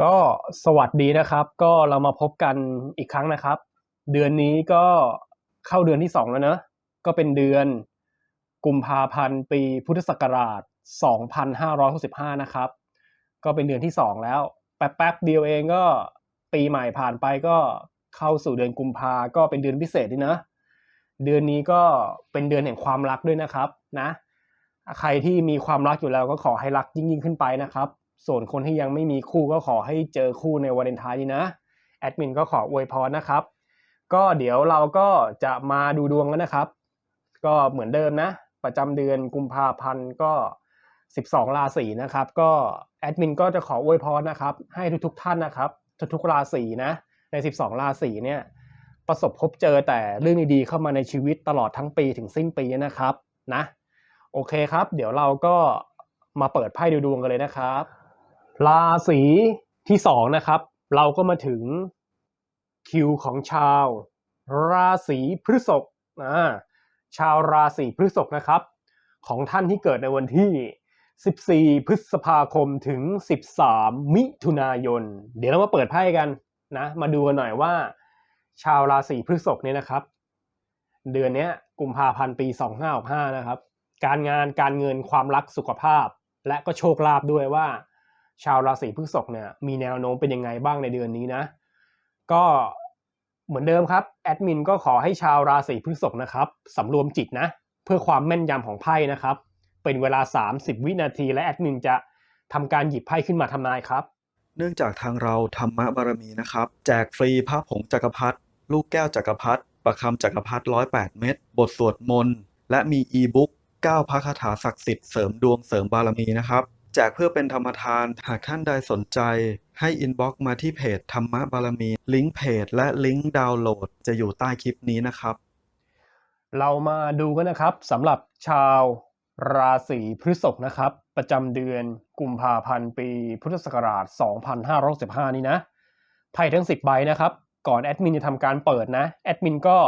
ก็สวัสดีนะครับ ก็เรามาพบกันอีกครั้งนะครับ เดือนนี้ก็เข้าเดือนที่สองแล้วเนอะก็เป็นเดือนกุมภาพันธ์ปีพุทธศักราช 2565 นะครับ ก็เป็นเดือนที่สองแล้ว แป๊บๆเดียวเองก็ปีใหม่ผ่านไปก็เข้าสู่เดือนกุมภาก็เป็นเดือนพิเศษด้วยนะเดือนนี้ก็เป็นเดือนแห่งความรักด้วยนะครับนะ ใครที่มีความรักอยู่แล้วก็ขอให้รักยิ่งยิ่งขึ้นไปนะครับ ส่วนคนที่ยังไม่มีคู่ก็ขอให้เจอคู่ในวาเลนไทน์นี้นะแอดมินก็ขออวยพรนะครับ ก็เดี๋ยวเราก็จะมาดูดวงกันนะครับ ก็เหมือนเดิมนะ ประจำเดือนกุมภาพันธ์ก็ 12 ราศีนะครับ ก็แอดมินก็จะขออวยพรนะครับ ให้ทุกๆท่านนะครับ ทุกๆราศีนะ ใน 12 ราศีเนี่ยประสบพบเจอแต่เรื่องดีๆเข้ามาในชีวิตตลอดทั้งปีถึงสิ้นปีนะครับนะ โอเคครับ เดี๋ยวเราก็มาเปิดไพ่ดูดวงกันเลยนะครับ ราศีที่สองนะครับ เราก็มาถึงคิวของชาว ราศีพฤษภอ่าชาวราศีพฤษภนะครับ ของท่านที่เกิดในวันที่ 14 พฤษภาคมถึง 13 มิถุนายน เดี๋ยวเรามาเปิดไพ่กันนะมาดูกันหน่อยว่า ชาวราศีพฤษภเนี่ยนะครับ เดือนนี้กุมภาพันธ์ปี 2565 นะครับ การงานการเงินความรักสุขภาพ และก็โชคลาภด้วยว่า ชาวราศีพฤษภเนี่ยมีแนวโน้มเป็นยังไงบ้างในเดือนนี้นะ ก็เหมือนเดิมครับแอดมินก็ขอให้ชาวราศีพฤษภนะครับสำรวมจิตนะ เพื่อความแม่นยำของไพ่นะครับ เป็นเวลา 30 วินาทีและแอดมินจะทำการหยิบไพ่ขึ้นมาทำนายครับ เนื่องจากทางเราธรรมะบารมีนะครับ แจกฟรีพระผงจักรพรรดิลูกแก้วจักรพรรดิประคำจักรพรรดิ108 เม็ดบทสวดมนต์และมีอีบุ๊ก9พระคาถาศักดิ์สิทธิ์เสริมดวงเสริมบารมีนะครับ แจกเพื่อเป็นธรรมทาน หากท่านใดสนใจ ให้อินบ็อกซ์มาที่เพจธรรมะบารมี ลิงก์เพจและลิงก์ดาวน์โหลดจะอยู่ใต้คลิปนี้นะครับ เรามาดูกันนะครับสำหรับชาวราศีพฤษภนะครับ ประจำเดือนกุมภาพันธ์ปี พุทธศักราช 2565 นี้นะไพ่ทั้ง 10 ใบนะครับ ก่อนแอดมินจะทำการเปิดนะแอดมินก็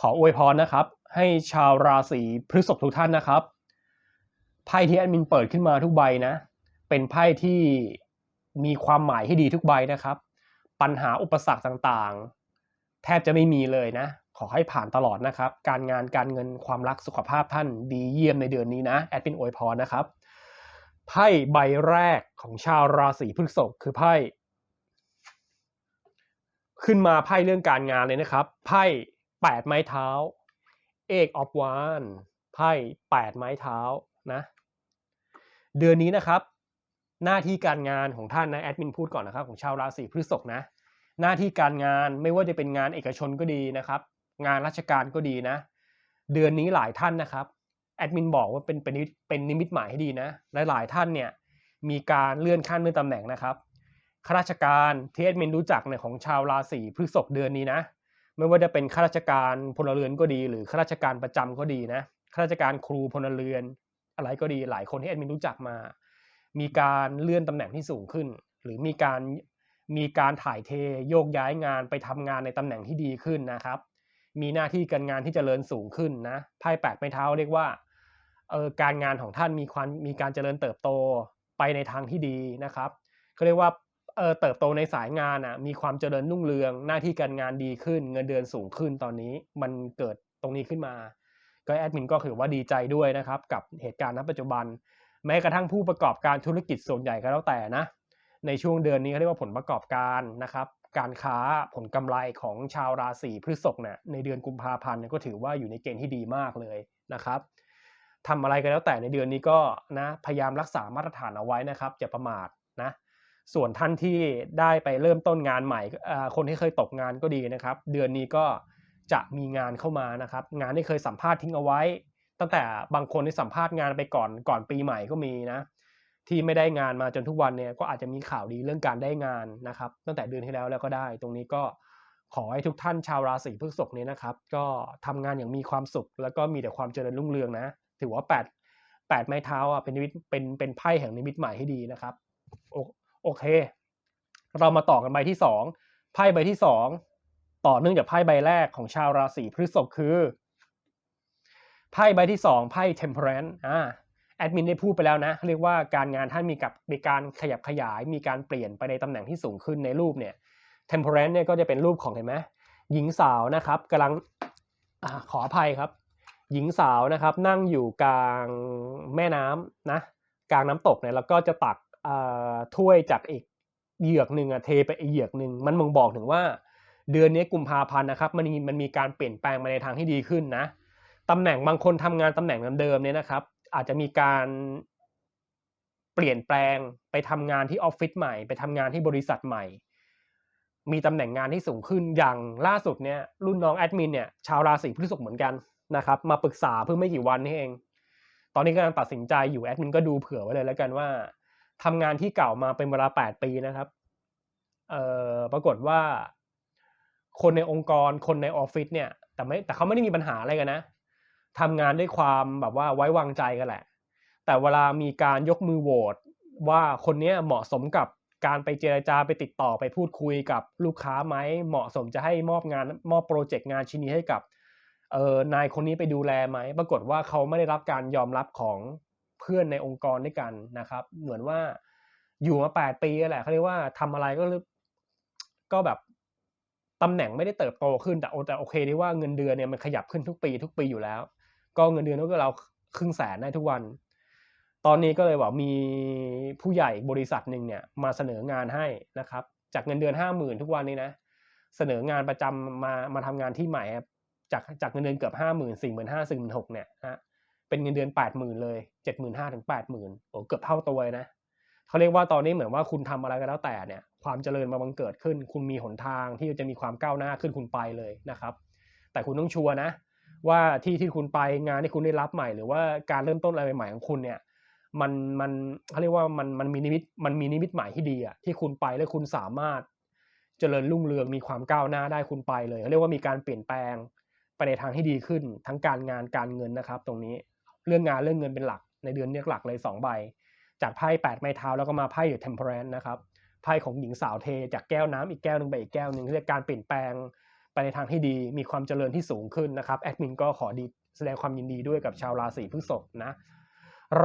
ขออวยพรนะครับ ให้ชาวราศีพฤษภทุกท่านนะครับ ไพ่ที่แอดมินเปิดขึ้นมาทุกใบนะ เป็นไพ่ที่มีความหมายที่ดีทุกใบนะครับ ปัญหาอุปสรรคต่างๆ แทบจะไม่มีเลยนะ ขอให้ผ่านตลอดนะครับ การงานการเงินความรักสุขภาพท่านดีเยี่ยมในเดือนนี้นะแอดมินอวยพรนะครับไพ่ใบแรกของชาวราศีพฤษภคือไพ่ขึ้นมาไพ่เรื่องการงานเลยนะครับ ไพ่แปดไม้เท้าเอกออฟวานไพ่แปดไม้เท้านะ เดือนนี้นะครับ หน้าที่การงานของท่านนะแอดมินพูดก่อนนะครับของชาวราศีพฤษภนะ หน้าที่การงานไม่ว่าจะเป็นงานเอกชนก็ดีนะครับ งานราชการก็ดีนะ เดือนนี้หลายท่านนะครับแอดมินบอกว่าเป็นเป็นนิมิตเป็นนิมิตหมายให้ดีนะหลาย ๆ ท่านเนี่ยมีการเลื่อนขั้นเลื่อนตำแหน่งนะครับข้าราชการที่แอดมินรู้จักเนี่ยของชาวราศีพฤษภเดือนนี้นะ ไม่ว่าจะเป็นข้าราชการพลเรือนก็ดี หรือข้าราชการประจำก็ดีนะข้าราชการครูพลเรือน อะไรก็ดีหลายคนที่แอดมินรู้จักมา มีการเลื่อนตำแหน่งที่สูงขึ้น หรือมีการมีการถ่ายเทโยกย้ายงานไปทำงานในตำแหน่งที่ดีขึ้นนะครับ มีหน้าที่การงานที่จเจริญสูงขึ้นนะไพ่แปดไม้เท้าเรียกว่าเออการงานของท่านมีความมีการเจริญเติบโตไปในทางที่ดีนะครับเขาเรียกว่าเออเติบโตในสายงานอะมีความเจริญรุ่งเรืองหน้าที่การงานดีขึ้น เงินเดือนสูงขึ้นตอนนี้มันเกิดตรงนี้ขึ้นมา ก็แอดมินก็ถือว่าดีใจด้วยนะครับกับเหตุการณ์ณปัจจุบัน แม้กระทั่งผู้ประกอบการธุรกิจส่วนใหญ่ก็แล้วแต่นะ ในช่วงเดือนนี้เขาเรียกว่าผลประกอบการนะครับ การค้าผลกำไรของชาวราศีพฤษภเนี่ยในเดือนกุมภาพันธ์ก็ถือว่าอยู่ในเกณฑ์ที่ดีมากเลยนะครับทำอะไรก็แล้วแต่ในเดือนนี้ก็นะพยายามรักษามาตรฐานเอาไว้นะครับอย่าประมาทนะส่วนท่านที่ได้ไปเริ่มต้นงานใหม่คนที่เคยตกงานก็ดีนะครับ เดือนนี้ก็ จะมีงานเข้ามานะครับ งานที่เคยสัมภาษณ์ทิ้งเอาไว้ ตั้งแต่บางคนที่สัมภาษณ์งานไปก่อนก่อนปีใหม่ก็มีนะ ที่ไม่ได้งานมาจนทุกวันเนี่ยก็อาจจะมีข่าวดีเรื่องการได้งานนะครับ ตั้งแต่เดือนที่แล้วแล้วก็ได้ ตรงนี้ก็ขอให้ทุกท่านชาวราศีพฤษภเนี้นะครับ ก็ทำงานอย่างมีความสุข แล้วก็มีแต่ความเจริญรุ่งเรืองนะ ถือว่าแปดแปดไม้เท้าอะเป็นนิมิตเป็นเป็นไพ่แห่งนิมิตใหม่ให้ดีนะครับโอโอเค เรามาต่อกันใบที่สองไพ่ใบที่สอง ต่อเนื่องจากไพ่ใบแรกของชาวราศีพฤษภคือไพ่ใบที่สองไพ่ temperance อ่าแอดมินได้พูดไปแล้วนะ เรียกว่าการงานท่านมีกับมีการขยับขยาย มีการเปลี่ยนไปในตำแหน่งที่สูงขึ้นในรูปเนี่ย temperance เนี่ยก็จะเป็นรูปของเห็นไหมหญิงสาวนะครับกำลังอขออภัยครับ หญิงสาวนะครับนั่งอยู่กลางแม่น้ำนะกลางน้ำตกเนี่ยแล้วก็จะตักถ้วยจากอีกเหยือกหนึ่งอะเทไปอีกเหยือกหนึ่งมันมงบอกถึงว่า เดือนนี้กุมภาพันธ์นะครับมันมีมันมีการเปลี่ยนแปลงมาในทางที่ดีขึ้นนะตำแหน่งบางคนทำงานตำแหน่งเดิมเนี่ยนะครับ อาจจะมีการเปลี่ยนแปลงไปทำงานที่ออฟฟิศใหม่ ไปทำงานที่บริษัทใหม่ มีตำแหน่งงานที่สูงขึ้นอย่างล่าสุดเนี่ยรุ่นน้องแอดมินเนี่ยชาวราศีพฤษภเหมือนกันนะครับ มาปรึกษาเพิ่งไม่กี่วันนี่เอง ตอนนี้กำลังตัดสินใจอยู่แอดมินก็ดูเผื่อไว้เลยแล้วกันว่าทำงานที่เก่ามาเป็นเวลา 8 ปีนะครับเอ่อปรากฏว่า คนในองค์กรคนในออฟฟิศเนี่ย แต่ไม่แต่เขาไม่ได้มีปัญหาอะไรกันนะทำงานด้วยความแบบว่าไว้วางใจกันแหละ แต่เวลามีการยกมือโหวตว่าคนนี้เหมาะสมกับการไปเจรจาไปติดต่อไปพูดคุยกับลูกค้าไหมเหมาะสมจะให้มอบงานมอบโปรเจกต์งานชิ้นนี้ให้กับเออนายคนนี้ไปดูแลไหมปรากฏว่าเขาไม่ได้รับการยอมรับของเพื่อนในองค์กรด้วยกันนะครับ เหมือนว่าอยู่มาแปดปีแหละเขาเรียกว่าทำอะไรก็ก็แบบ ตำแหน่งไม่ได้เติบโตขึ้นแต่โอแต่โอเคที่ว่าเงินเดือนเนี่ยมันขยับขึ้นทุกปีทุกปีอยู่แล้ว ก็เงินเดือนก็เราครึ่งแสนได้ทุกวัน ตอนนี้ก็เลยบอกมีผู้ใหญ่บริษัทหนึ่งเนี่ยมาเสนองานให้นะครับ จากเงินเดือนห้าหมื่นทุกวันนี้นะเสนองานประจำมามาทำงานที่ใหม่ครับจากจากเงินเดือนเกือบห้าหมื่นสี่หมื่นห้าสี่หมื่นหกเนี่ยฮะเป็นเงินเดือนแปดหมื่นเลยเจ็ดหมื่นห้าถึงแปดหมื่นโอ้เกือบเท่าตัวเลยนะเขาเรียกว่าตอนนี้เหมือนว่าคุณทำอะไรก็แล้วแต่เนี่ย ความเจริญมาบังเกิดขึ้น คุณมีหนทางที่จะมีความก้าวหน้าขึ้นคุณไปเลยนะครับ แต่คุณต้องชัวร์นะ ว่าที่ที่คุณไปงานที่คุณได้รับใหม่ หรือว่าการเริ่มต้นอะไรใหม่ๆของคุณเนี่ยมันมันเขาเรียกว่ามันมันมีนิมิตมันมีนิมิตหมายที่ดีอะที่คุณไปแล้วคุณสามารถเจริญรุ่งเรืองมีความก้าวหน้าได้คุณไปเลยเขาเรียกว่ามีการเปลี่ยนแปลงไปในทางที่ดีขึ้น ทั้งการงานการเงินนะครับ ตรงนี้เรื่องงานเรื่องเงินเป็นหลักในเดือนนี้หลักเลยสองใบจากไพ่แปดไม้เท้าแล้วก็มาไพ่อยู่เทมเพลนนะครับ ไพ่ของหญิงสาวเทจากแก้วน้ำอีกแก้วหนึ่งไปอีกแก้วหนึ่งเรียกการเปลี่ยนแปลงไปในทางที่ดีมีความเจริญที่สูงขึ้นนะครับแอดมินก็ขอดีแสดงความยินดีด้วยกับชาวราศีพฤษภนะ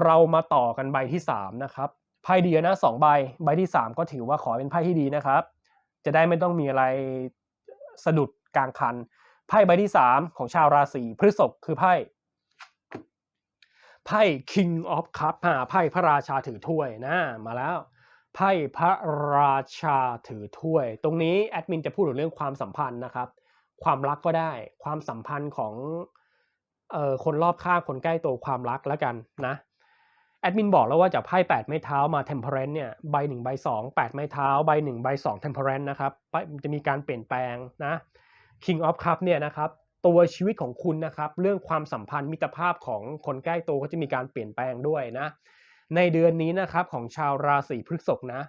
เรามาต่อกันใบที่สามนะครับไพ่ดีนะสองใบใบที่สามก็ถือว่าขอเป็นไพ่ที่ดีนะครับ จะได้ไม่ต้องมีอะไรสะดุดกลางคันไพ่ใบที่สามของชาวราศีพฤษภคือไพ่ไพ่ King of Cup หาไพ่พระราชาถือถ้วยนะมาแล้ว ไพ่พระราชาถือถ้วย ตรงนี้แอดมินจะพูดถึงเรื่องความสัมพันธ์นะครับ ความรักก็ได้ ความสัมพันธ์ของเอ่อคนรอบข้างคนใกล้ตัวความรักแล้วกันนะแอดมินบอกแล้วว่าจากไพ่แปดไม้เท้ามา temperance เนี่ยใบหนึ่งใบสองแปดไม้เท้าใบหนึ่งใบสอง temperance นะครับไพ่จะมีการเปลี่ยนแปลงนะ King of Cup เนี่ยนะครับตัวชีวิตของคุณนะครับ เรื่องความสัมพันธ์มิตรภาพของคนใกล้ตัวก็จะมีการเปลี่ยนแปลงด้วยนะ ในเดือนนี้นะครับของชาวราศีพฤษภนะ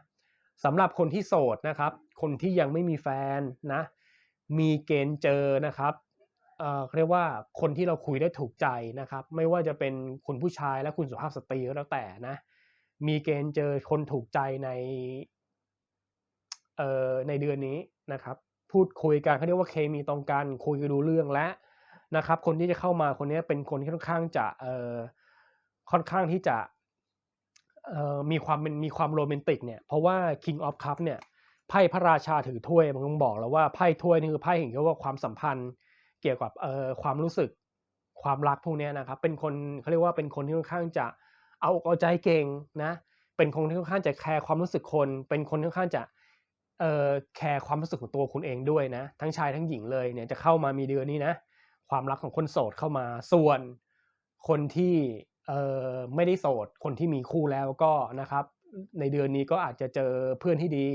สำหรับคนที่โสดนะครับ คนที่ยังไม่มีแฟนนะ มีเกณฑ์เจอนะครับเอ่อเรียกว่าคนที่เราคุยได้ถูกใจนะครับ ไม่ว่าจะเป็นคุณผู้ชายและคุณสุภาพสตรีก็แล้วแต่นะ มีเกณฑ์เจอคนถูกใจในเอ่อในเดือนนี้นะครับ พูดคุยกันเขาเรียกว่าเคมีตรงกันคุยกันรู้เรื่องและนะครับ คนที่จะเข้ามาคนนี้เป็นคนที่ค่อนข้างจะเอ่อค่อนข้างที่จะ มีความเป็นมีความโรแมนติกเนี่ยเพราะว่า King of Cup เนี่ยไพ่พระราชาถือถ้วยมันต้องบอกแล้วว่าไพ่ถ้วยนี่คือไพ่เห็นก็ว่าความสัมพันธ์เกี่ยวกับเอ่อความรู้สึกความรักพวกนี้นะครับ เป็นคนเขาเรียกว่าเป็นคนที่ค่อนข้างจะเอาอกเอาใจเก่งนะเป็นคนที่ค่อนข้างจะแคร์ความรู้สึกคน เป็นคนที่ค่อนข้างจะเอ่อแคร์ความรู้สึกของตัวคุณเองด้วยนะ ทั้งชายทั้งหญิงเลยเนี่ยจะเข้ามามีเดือนนี้นะ ความรักของคนโสดเข้ามาส่วนคนที่ ไม่ได้โสดคนที่มีคู่แล้วก็นะครับ ในเดือนนี้ก็อาจจะเจอเพื่อนที่ดี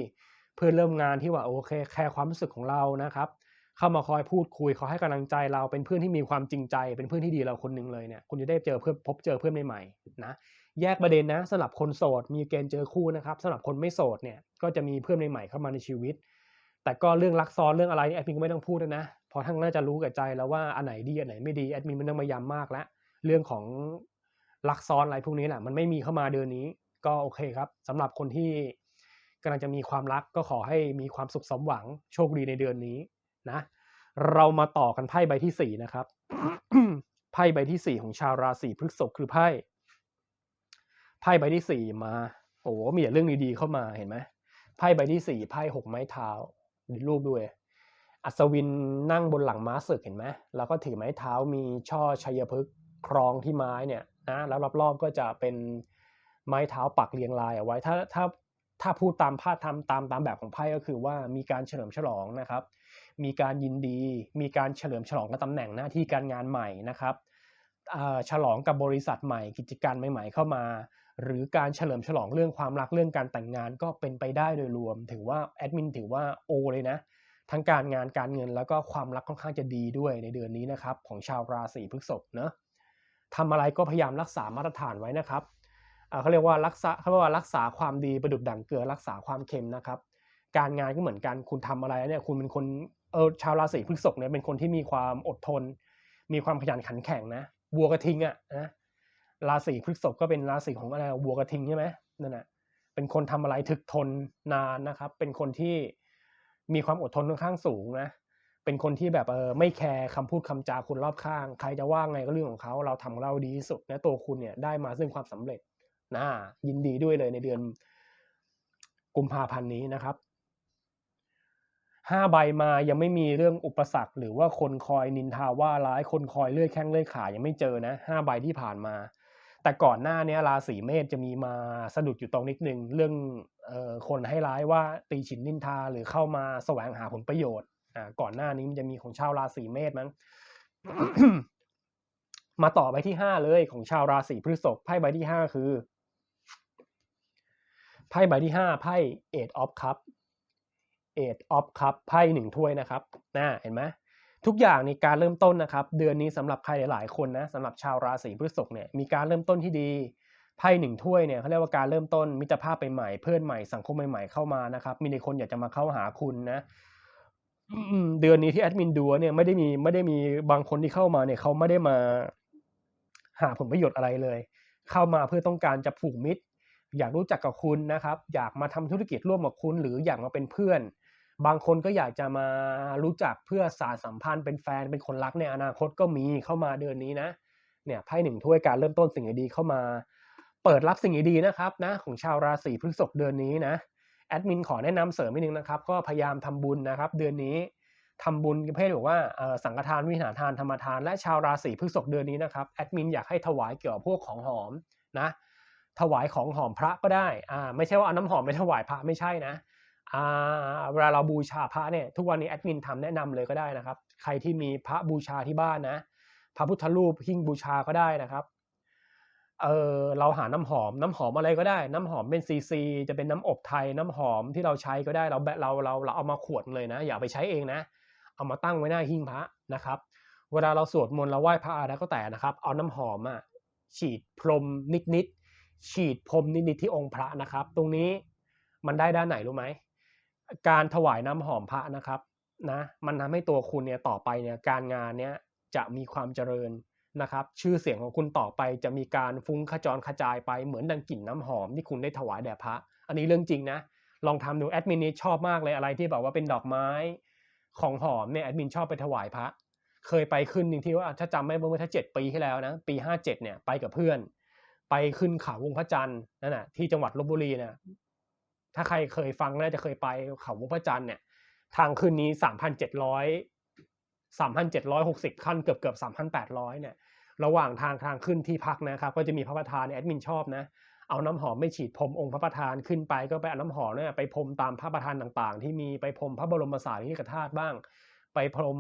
เพื่อนเริ่มงานที่ว่าโอเคแคร์ความรู้สึกของเรานะครับ เข้ามาคอยพูดคุยเขาให้กำลังใจเราเป็นเพื่อนที่มีความจริงใจ เป็นเพื่อนที่ดีเราคนหนึ่งเลยเนี่ยคุณจะได้เจอเพื่อนพบเจอเพื่อนใหม่ๆนะแยกประเด็นนะสำหรับคนโสดมีเกณฑ์เจอคู่นะครับสำหรับคนไม่โสดเนี่ยก็จะมีเพื่อนใหม่ๆเข้ามาในชีวิต แต่ก็เรื่องรักซ้อนเรื่องอะไรแอดมินก็ไม่ต้องพูดแล้วนะพอทั้งน่าจะรู้กับใจแล้วว่าอันไหนดีอันไหนไม่ดีแอดมินไม่ต้องมาย้ำมากแล้วเรื่องของ รักซ้อนอะไรพวกนี้แหละมันไม่มีเข้ามาเดือนนี้ ก็โอเคครับสำหรับคนที่กำลังจะมีความรักก็ขอให้มีความสุขสมหวังโชคดีในเดือนนี้นะ เรามาต่อกันไพ่ใบที่สี่นะครับไพ่ใบที่สี่ของชาวราศีพฤษภคือไพ่ไพ่ใบที่สี่มา โอ้โหมีแต่เรื่องดีๆเข้ามาเห็นไหมไพ่ใบที่สี่ไพ่หกไม้เท้าดูรูปด้วยอัศวินนั่งบนหลังม้าศึกเห็นไหมแล้วก็ถือไม้เท้ามีช่อชัยพฤกษ์ครองที่ไม้เนี่ย นะแล้วรอบๆก็จะเป็นไม้เท้าปักเรียงรายเอาไว้ ถ้าถ้าถ้าพูดตามภาพทำตามตามแบบของไพ่ก็คือว่ามีการเฉลิมฉลองนะครับ มีการยินดี มีการเฉลิมฉลองกับตำแหน่งหน้าที่การงานใหม่นะครับฉลองกับบริษัทใหม่กิจการใหม่ ๆ เข้ามา หรือการเฉลิมฉลองเรื่องความรักเรื่องการแต่งงานก็เป็นไปได้โดยรวม ถือว่าแอดมินถือว่าโอเลยนะ ทั้งการงานการเงินแล้วก็ความรักค่อนข้างจะดีด้วยในเดือนนี้นะครับของชาวราศีพฤษภเนอะ ทำอะไรก็พยายามรักษามาตรฐานไว้นะครับเขาเรียกว่ารักษาเขาเรียกว่ารักษาความดีประดุดดั่งเกลือรักษาความเค็มนะครับ การงานก็เหมือนกันคุณทำอะไรเนี่ยคุณเป็นคนเออชาวราศีพฤษภเนี่ยเป็นคนที่มีความอดทน มีความขยันขันแข็งนะวัวกระทิงอะนะราศีพฤษภก็เป็นราศีของอะไรวัวกระทิงใช่ไหมนั่นแหะเป็นคนทำอะไรถึกทนนานนะครับ เป็นคนที่มีความอดทนค่อนข้างสูงนะ เป็นคนที่แบบเออไม่แคร์คำพูดคำจาคนรอบข้าง ใครจะว่าไงก็เรื่องของเขาเราทำของเราดีที่สุดและตัวคุณเนี่ยได้มาซึ่งความสำเร็จนะยินดีด้วยเลยในเดือนกุมภาพันธ์นี้นะครับห้าใบมายังไม่มีเรื่องอุปสรรค หรือว่าคนคอยนินทาว่าร้ายคนคอยเลื่อยแข้งเลื่อยขายังไม่เจอนะห้าใบที่ผ่านมา แต่ก่อนหน้านี้ราศีเมษจะมีมาสะดุดอยู่ตรงนิดนึงเรื่องเออคนให้ร้ายว่าตีฉินนินทาหรือเข้ามาแสวงหาผลประโยชน์ อ่าก่อนหน้านี้มันจะมีของชาวราศีเมษมั้งมาต่อใบที่ห้าเลยของชาวราศีพฤษภไพ่ใบที่ห้าคือไพ่ใบที่ห้าไพ่เอ็ดออฟคัพเอ็ดออฟคัพไพ่หนึ่งถ้วยนะครับนะเห็นไหมทุกอย่างในการเริ่มต้นนะครับ เดือนนี้สำหรับใครหลายๆคนนะสำหรับชาวราศีพฤษภเนี่ยมีการเริ่มต้นที่ดีไพ่หนึ่งถ้วยเนี่ยเขาเรียกว่าการเริ่มต้นมิตรภาพใหม่ๆเพื่อนใหม่สังคมใหม่ๆเข้ามานะครับ มีในคนอยากจะมาเข้าหาคุณนะ เดือนนี้ที่แอดมินดูเนี่ยไม่ได้มีไม่ได้มีบางคนที่เข้ามาเนี่ยเขาไม่ได้มาหาผลประโยชน์อะไรเลย เข้ามาเพื่อต้องการจะผูกมิตร อยากรู้จักกับคุณนะครับ อยากมาทำธุรกิจร่วมกับคุณ หรืออยากมาเป็นเพื่อน บางคนก็อยากจะมารู้จักเพื่อสารสัมพันธ์เป็นแฟนเป็นคนรักในอนาคตก็มีเข้ามาเดือนนี้นะเนี่ยไพ่หนึ่งถ้วยการเริ่มต้นสิ่งดีๆเข้ามา เปิดรับสิ่งดีๆนะครับนะของชาวราศีพฤษภเดือนนี้นะ แอดมินขอแนะนำเสริมนิดนึงนะครับ ก็พยายามทำบุญนะครับ เดือนนี้ทำบุญประเภทบอกว่าสังฆทานวิหารทานธรรมทาน และชาวราศีพฤษภเดือนนี้นะครับแอดมินอยากให้ถวายเกี่ยวกับพวกของหอมนะ ถวายของหอมพระก็ได้อ่าไม่ใช่ว่าเอาน้ำหอมไปถวายพระไม่ใช่นะอ่าเวลาเราบูชาพระเนี่ยทุกวันนี้แอดมินทำแนะนำเลยก็ได้นะครับ ใครที่มีพระบูชาที่บ้านนะ พระพุทธรูปหิ้งบูชาก็ได้นะครับ เออเราหาน้ำหอมน้ำหอมอะไรก็ได้ น้ำหอมเป็นซีซีจะเป็นน้ำอบไทยน้ำหอมที่เราใช้ก็ได้เราเราเราเราเอามาขวดเลยนะ อย่าไปใช้เองนะ เอามาตั้งไว้หน้าหิ้งพระนะครับ เวลาเราสวดมนต์เราไหว้พระอะไรก็แต่นะครับ เอาน้ำหอมอะฉีดพรมนิดนิดๆฉีดพรมนิดนิดๆที่องค์พระนะครับ ตรงนี้มันได้ด้านไหนรู้ไหมการถวายน้ำหอมพระนะครับนะมันทำให้ตัวคุณเนี่ยต่อไปเนี่ยการงานเนี้ยจะมีความเจริญ นะครับชื่อเสียงของคุณต่อไปจะมีการฟุ้งขจรกระจายไปเหมือนดังกลิ่นน้ำหอมที่คุณได้ถวายแด่พระ อันนี้เรื่องจริงนะ ลองทำดูแอดมินนี่ชอบมากเลยอะไรที่แบบว่าเป็นดอกไม้ของหอมเนี่ยแอดมินชอบไปถวายพระ เคยไปขึ้นหนึ่งที่ว่าถ้าจำไม่เมื่อถ้าเจ็ดปีที่แล้วนะปีห้าเจ็ดเนี่ยไปกับเพื่อน ไปขึ้นเขาวงพระจันทร์นั่นน่ะที่จังหวัดลบบุรีนี่ยถ้าใครเคยฟังน่าจะเคยไปเขาวงพระจันทร์เนี่ยทางขึ้นนี้สามพันเจ็ดร้อย สามพันเจ็ดร้อยหกสิบขั้นเกือบเกือบสามพันแปดร้อยเนี่ย ระหว่างทางทางขึ้นที่พักนะครับ ก็จะมีพระประธานแอดมินชอบนะ เอาน้ำหอมไม่ฉีดพรมองค์พระประธานขึ้นไปก็ไปเอาน้ำหอมเนี่ยไปพรมตามพระประธานต่างๆ ที่มีไปพรมพระบรมสารีริกธาตุบ้าง ไปพรม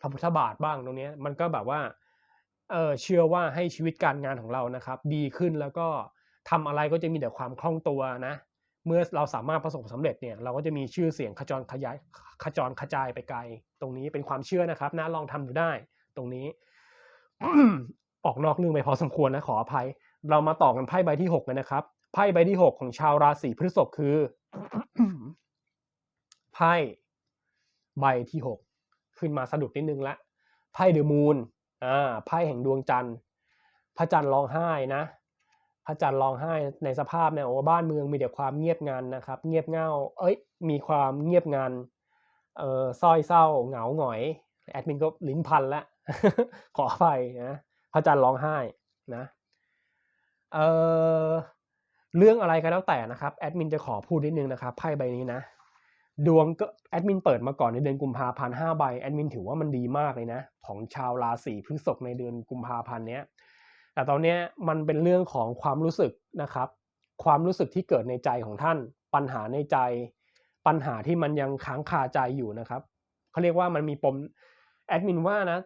พระพุทธบาทบ้างตรงนี้มันก็แบบว่าเออเชื่อว่าให้ชีวิตการงานของเรานะครับ ดีขึ้นแล้วก็ทำอะไรก็จะมีแต่ความคล่องตัวนะ เมื่อเราสามารถประสบความสำเร็จเนี่ยเราก็จะมีชื่อเสียงขจรขยายขจรขจายไปไกล ตรงนี้เป็นความเชื่อนะครับนะลองทำดูได้ ตรงนี้ออกนอกเรื่องไปพอสมควรนะขออภัย เรามาต่อกันไพ่ใบที่หกกันนะครับไพ่ใบที่หกของชาวราศีพฤษภคือไพ่ใบที่หกขึ้นมาสะดุดนิดนึงละไพ่เดอะมูนอ่าไพ่แห่งดวงจันทร์พระจันทร์ร้องไห้นะ พระจันทร์ร้องไห้ในสภาพเนี่ยโอ้บ้านเมืองมีแต่ความเงียบงันนะครับ เงียบเง่าเอ้ย มีความเงียบงันเออซ้อยเศร้าเหงาหงอยแอดมินก็ลิ้นพันล้วขออภัยนะพระจันทร์ร้องไห้นะเออเรื่องอะไรก็แล้วแต่นะครับแอดมินจะขอพูดนิดนึงนะครับไพ่ใบนี้นะดวงก็แอดมินเปิดมาก่อนในเดือนกุมภาพันธ์ห้าใบแอดมินถือว่ามันดีมากเลยนะ ของชาวราศีพฤษภในเดือนกุมภาพันธ์เนี้ย แต่ตอนนี้มันเป็นเรื่องของความรู้สึกนะครับ ความรู้สึกที่เกิดในใจของท่าน ปัญหาในใจ ปัญหาที่มันยังค้างคาใจอยู่นะครับเขาเรียกว่ามันมีปมแอดมินว่านะ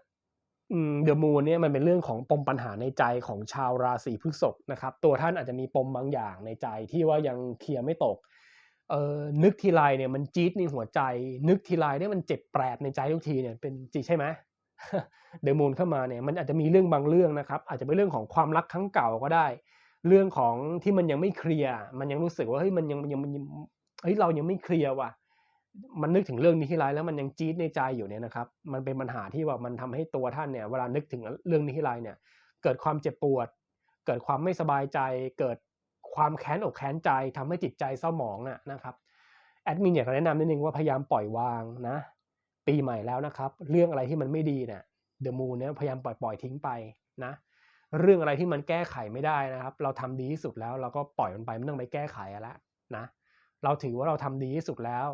เดอะมูนเนี่ยมันเป็นเรื่องของปมปัญหาในใจของชาวราศีพฤษภนะครับ ตัวท่านอาจจะมีปมบางอย่างในใจที่ว่ายังเคลียร์ไม่ตกเออนึกทีไรเนี่ยมันจี๊ดในหัวใจ นึกทีไรเนี่ยมันเจ็บแปรบในใจทุกทีเนี่ยเป็นจริงใช่ไหม เดอะมูนเข้ามาเนี่ยมันอาจจะมีเรื่องบางเรื่องนะครับ อาจจะเป็นเรื่องของความรักครั้งเก่าก็ได้ เรื่องของที่มันยังไม่เคลียร์มันยังรู้สึกว่าเฮ้ยมันยังยังมันเฮ้ยเรายังไม่เคลียร์ว่ะมันนึกถึงเรื่องนี้ที่ไรแล้วมันยังจี๊ดในใจอยู่เนี่ยนะครับ มันเป็นปัญหาที่ว่ามันทำให้ตัวท่านเนี่ยเวลานึกถึงเรื่องนี้ที่ไรเนี่ย เกิดความเจ็บปวด เกิดความไม่สบายใจ เกิดความแค้นอกแค้นใจทำให้จิตใจเศร้าหมองอะนะครับแอดมินอยากจะแนะนำนิดนึงว่าพยายามปล่อยวางนะ ปีใหม่แล้วนะครับ เรื่องอะไรที่มันไม่ดีเนี่ยเดอะมูนเนี่ยพยายามปล่อยปล่อยทิ้งไปนะเรื่องอะไรที่มันแก้ไขไม่ได้นะครับ เราทำดีที่สุดแล้วเราก็ปล่อยมันไปไม่ต้องไปแก้ไขแล้วนะเราถือว่าเราทำดีที่สุดแล้ว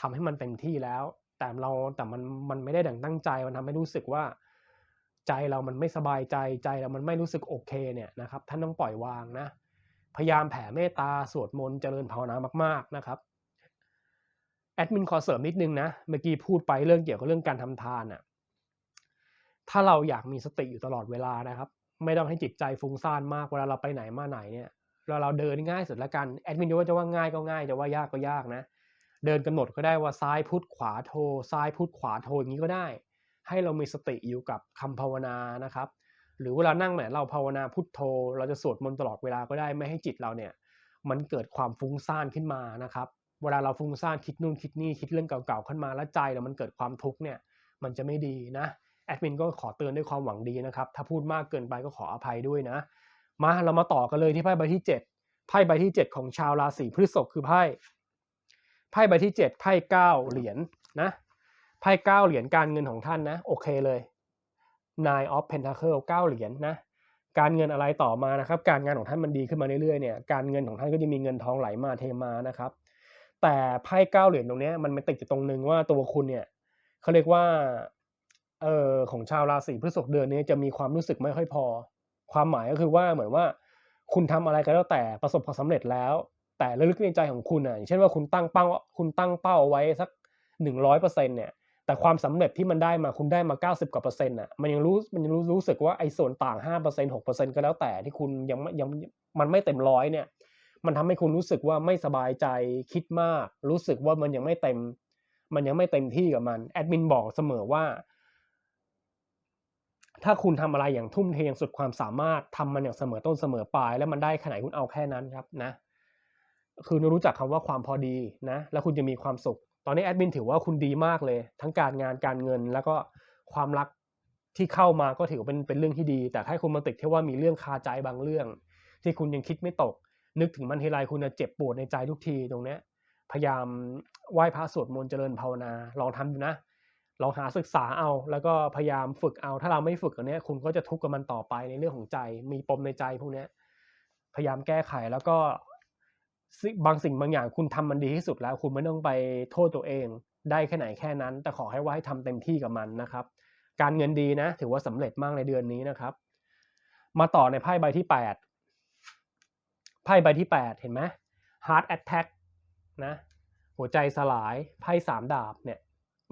ทำให้มันเต็มที่แล้ว แต่เราแต่มันมันไม่ได้ดังตั้งใจมันทำให้รู้สึกว่า ใจเรามันไม่สบายใจใจเรามันไม่รู้สึกโอเคเนี่ยนะครับท่านต้องปล่อยวางนะพยายามแผ่เมตตาสวดมนต์เจริญภาวนามาก ๆนะครับ แอดมินขอเสริมนิดนึงนะ เมื่อกี้พูดไปเรื่องเกี่ยวกับเรื่องการทำทานอะ ถ้าเราอยากมีสติอยู่ตลอดเวลานะครับ ไม่ต้องให้จิตใจฟุ้งซ่านมาก เวลาเราไปไหนมาไหนเนี่ย เราเราเดินง่ายสุดละกัน แอดมินจะว่าจะว่าง่ายก็ง่าย จะว่ายากก็ยากนะ เดินกำหนดก็ได้ว่าซ้ายพุทธขวาโท ซ้ายพุทธขวาโทอย่างนี้ก็ได้ ให้เรามีสติอยู่กับคำภาวนานะครับ หรือเวลานั่งเนี่ยเราภาวนาพุทโธ เราจะสวดมนต์ตลอดเวลาก็ได้ ไม่ให้จิตเราเนี่ย มันเกิดความฟุ้งซ่านขึ้นมานะครับ เวลาเราฟุ้งซ่านคิดนู่นคิดนี่คิดเรื่องเก่าๆขึ้นมาแล้วใจเรามันเกิดความทุกข์เนี่ยมันจะไม่ดีนะแอดมินก็ขอเตือนด้วยความหวังดีนะครับ ถ้าพูดมากเกินไปก็ขออภัยด้วยนะ มาเรามาต่อกันเลยที่ไพ่ใบที่ 7 ไพ่ใบที่ 7 ของชาวราศีพฤษภคือไพ่ไพ่ใบที่ 7 ไพ่เก้าเหรียญนะไพ่เก้าเหรียญการเงินของท่านนะ โอเคเลย Nine of Pentacle เก้าเหรียญนะการเงินอะไรต่อมานะครับ การงานของท่านมันดีขึ้นมาเรื่อยๆเนี่ยการเงินของท่านก็จะมีเงินทองไหลมาเทมานะครับ แต่ไพ่เก้าเหรียญตรงนี้มันมันติดอยู่ตรงนึงว่าตัวคุณเนี่ยเขาเรียกว่าเออของชาวราศีพฤษภเดือนนี้จะมีความรู้สึกไม่ค่อยพอ ความหมายก็คือว่าเหมือนว่า คุณทำอะไรก็แล้วแต่ประสบความสำเร็จแล้ว แต่ลึกในใจของคุณอะอย่างเช่นว่าคุณตั้งเป้าคุณตั้งเป้าไว้สักหนึ่งร้อยเปอร์เซ็นเนี่ยแต่ความสำเร็จที่มันได้มาคุณได้มา 90 กว่าเปอร์เซ็นต์อะมันยังรู้มันยังรู้รู้สึกว่าไอ้ส่วนต่าง5% 6%ก็แล้วแต่ที่คุณยังไม่ยังมันไม่เต็มร้อยเนี่ย มันทำให้คุณรู้สึกว่าไม่สบายใจคิดมาก รู้สึกว่ามันยังไม่เต็ม มันยังไม่เต็มที่กับมันแอดมินบอกเสมอว่า ถ้าคุณทำอะไรอย่างทุ่มเทอย่างสุดความสามารถทำมันอย่างเสมอต้นเสมอปลาย แล้วมันได้ขนาดคุณเอาแค่นั้นครับนะ คือรู้จักคำว่าความพอดีนะ แล้วคุณจะมีความสุข ตอนนี้แอดมินถือว่าคุณดีมากเลย ทั้งการงานการเงินแล้วก็ความรักที่เข้ามาก็ถือเป็นเป็นเรื่องที่ดี แต่ถ้าคุณมาติดที่ว่ามีเรื่องคาใจบางเรื่อง ที่คุณยังคิดไม่ตก นึกถึงมันทีไรคุณจะเจ็บปวดในใจทุกทีตรงเนี้ยพยายามไหว้พระสวดมนต์เจริญภาวนาลองทำดูนะลองหาศึกษาเอา แล้วก็พยายามฝึกเอา ถ้าเราไม่ฝึกอันนี้คุณก็จะทุกข์กับมันต่อไปในเรื่องของใจ มีปมในใจพวกนี้พยายามแก้ไขแล้วก็บางสิ่งบางอย่างคุณทำมันดีที่สุดแล้ว คุณไม่ต้องไปโทษตัวเอง ได้แค่ไหนแค่นั้น แต่ขอให้ว่าให้ทำเต็มที่กับมันนะครับ การเงินดีนะ ถือว่าสำเร็จมากในเดือนนี้นะครับ มาต่อในไพ่ใบที่แปด ไพ่ใบที่แปดเห็นไหม heart attack นะหัวใจสลายไพ่สามดาบเนี่ย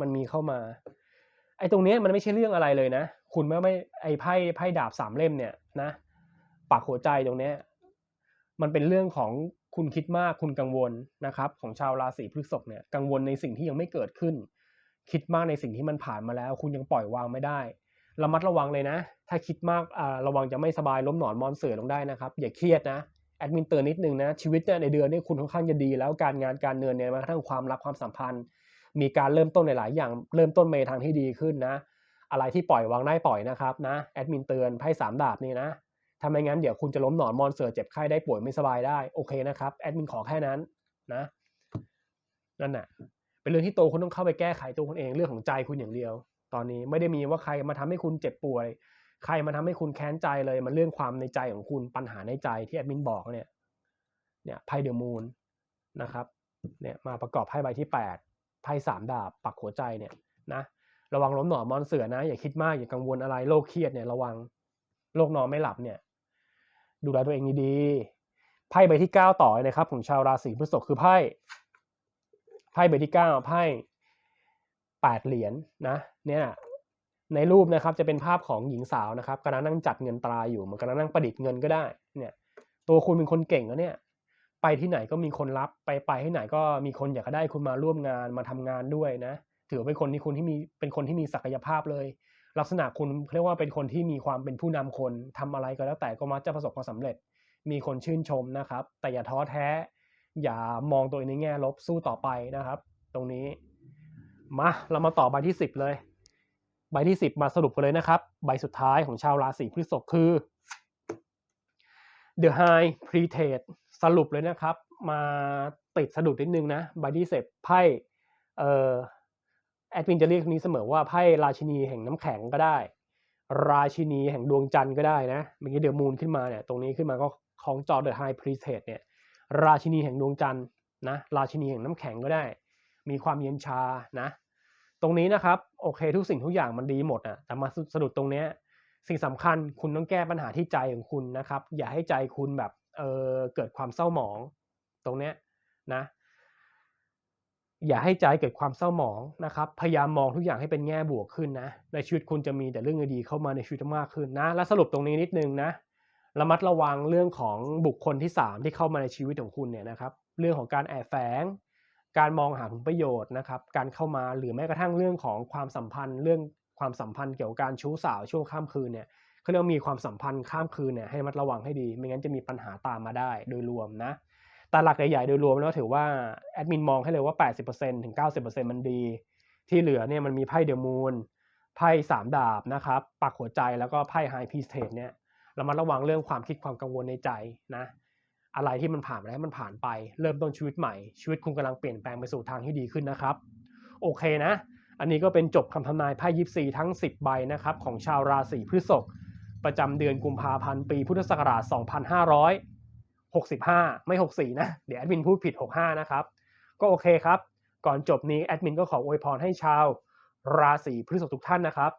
มันมีเข้ามา ไอ้ตรงนี้มันไม่ใช่เรื่องอะไรเลยนะ คุณไม่ไม่ไอ้ไพ่ไพ่ดาบสามเล่มเนี่ยนะปักหัวใจตรงนี้มันเป็นเรื่องของคุณคิดมากคุณกังวลนะครับ ของชาวราศีพฤษภเนี่ยกังวลในสิ่งที่ยังไม่เกิดขึ้น คิดมากในสิ่งที่มันผ่านมาแล้ว คุณยังปล่อยวางไม่ได้ระมัดระวังเลยนะ ถ้าคิดมากอ่าระวังจะไม่สบายล้มหนอนมอนเสือลงได้นะครับ อย่าเครียดนะ แอดมินเตือนนิดนึงนะชีวิตเนี่ยในเดือนนี้คุณค่อนข้างจะดี แล้วการงานการเงินเนี่ยม้กระทั่งความรักความสัมพันธ์ มีการเริ่มต้นในหลายอย่างเริ่มต้นเมทางที่ดีขึ้นนะ อะไรที่ปล่อยวางได้ปล่อยนะครับนะแอดมินเตือนไพ่สามดาบนี่นะถ้าไมงั้นเดี๋ยวคุณจะล้มหนอนมอนเสือเจ็บไข้ได้ป่วยไม่สบายได้โอเคนะครับแอดมินขอแค่นั้นนะนั่นแหะเป็นเรื่องที่โตคุณต้องเข้าไปแก้ไขตัวคุณเองเรื่องของใจคุณอย่างเดียว ตอนนี้ไม่ได้มีว่าใครมาทำให้คุณเจ็บป่วย ใครมาทำให้คุณแค้นใจเลยมันเรื่องความในใจของคุณปัญหาในใจที่แอดมินบอกเนี่ยเนี่ยไพ่เดอะมูนนะครับเนี่ยมาประกอบไพ่ใบที่แปดไพ่สามดาบปักหัวใจเนี่ยนะระวังล้มหนอนมอนเสือนะ อย่าคิดมากอย่ากังวลอะไรโรคเครียดเนี่ยระวังโรคนอนไม่หลับเนี่ย ดูแลตัวเองดีๆไพ่ใบที่เก้าต่อนะครับ ของชาวราศีพฤษภคือไพ่ไพ่ใบที่เก้าไพ่แปดเหรียญนะเนี่ย ในรูปนะครับจะเป็นภาพของหญิงสาวนะครับกำลังนั่งจัดเงินตราอยู่มันกำลังนั่งประดิษฐ์เงินก็ได้เนี่ยตัวคุณเป็นคนเก่งแล้วเนี่ยไปที่ไหนก็มีคนรับไปไปที่ไหนก็มีคนอยากได้คุณมาร่วมงานมาทำงานด้วยนะ ถือว่าเป็นคนที่คุณที่มีเป็นคนที่มีศักยภาพเลย ลักษณะคุณเรียกว่าเป็นคนที่มีความเป็นผู้นำคนทำอะไรก็แล้วแต่ก็มักจะประสบความสำเร็จ มีคนชื่นชมนะครับ แต่อย่าท้อแท้ อย่ามองตัวเองในแง่ลบสู้ต่อไปนะครับ ตรงนี้มาเรามาต่อใบที่สิบเลย ใบที่สิบมาสรุปกันเลยนะครับ ใบสุดท้ายของชาวราศีพฤษภคือ The High p r e t a d e สรุปเลยนะครับ มาติดสะดุดนิดนึงนะ ใบที่สร็จไพ่เอ่อแอดมินจะเรียกนี้เสมอว่าไพ่ราชินีแห่งน้ำแข็งก็ได้ ราชินีแห่งดวงจันทร์ก็ได้นะเมื่อกี้เดือมูนขึ้นมาเนี่ยตรงนี้ขึ้นมาก็ของจอ The High p r e t a d e เนี่ยราชินีแห่งดวงจันทร์นะราชินีแห่งน้ำแข็งก็ได้ มีความเย็นชานะ ตรงนี้นะครับโอเค ทุกสิ่งทุกอย่างมันดีหมดอะแต่มาสะดุดตรงเนี้ยสิ่งสำคัญคุณต้องแก้ปัญหาที่ใจของคุณนะครับ อย่าให้ใจคุณแบบเออเกิดความเศร้าหมอง ตรงเนี้ยนะ อย่าให้ใจเกิดความเศร้าหมองนะครับ พยายามมองทุกอย่างให้เป็นแง่บวกขึ้นนะในชีวิตคุณจะมีแต่เรื่องดีๆเข้ามาในชีวิตมากขึ้นนะ และสรุปตรงนี้นิดนึงนะระมัดระวังเรื่องของบุคคลที่สามที่เข้ามาในชีวิตของคุณเนี่ยนะครับ เรื่องของการแอบแฝง การมองหาผลประโยชน์นะครับ การเข้ามาหรือแม้กระทั่งเรื่องของความสัมพันธ์เรื่องความสัมพันธ์เกี่ยวกับการชู้สาวช่วงข้ามคืนเนี่ยเขาเรียกมีความสัมพันธ์ข้ามคืนเนี่ยให้มัดระวังให้ดี ไม่งั้นจะมีปัญหาตามมาได้โดยรวมนะแต่หลักใหญ่ๆโดยรวมแล้วถือว่าแอดมินมองให้เลยว่า 80%ถึง 90%มันดี ที่เหลือเนี่ยมันมีไพ่เดอะมูนไพ่สามดาบนะครับปักหัวใจแล้วก็ไพ่ไฮพีสเทนเนี่ยเรามาระวังเรื่องความคิดความกังวลในใจนะ อะไรที่มันผ่านไปแล้วมันผ่านไป เริ่มต้นชีวิตใหม่ ชีวิตคุณกำลังเปลี่ยนแปลงไปสู่ทางที่ดีขึ้นนะครับ โอเคนะ อันนี้ก็เป็นจบคำทำนายไพ่ยิปซีทั้ง 10 ใบนะครับของชาวราศีพฤษภประจำเดือนกุมภาพันธ์ปีพุทธศักราช 2565 ไม่ 64 นะ เดี๋ยวแอดมินพูดผิด 65 นะครับ ก็โอเคครับ ก่อนจบนี้แอดมินก็ขออวยพรให้ชาวราศีพฤษภทุกท่านนะครับ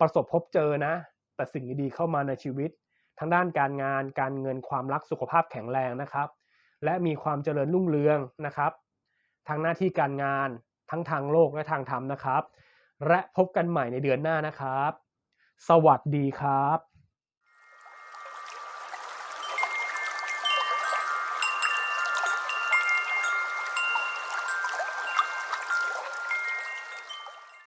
ประสบพบเจอนะ แต่สิ่งดีๆเข้ามาในชีวิต ทั้งด้านการงาน การเงินความรักสุขภาพแข็งแรงนะครับ และมีความเจริญรุ่งเรืองนะครับ ทางหน้าที่การงานทั้งทางโลกและทางธรรมนะครับ และพบกันใหม่ในเดือนหน้านะครับ สวัสดีครับ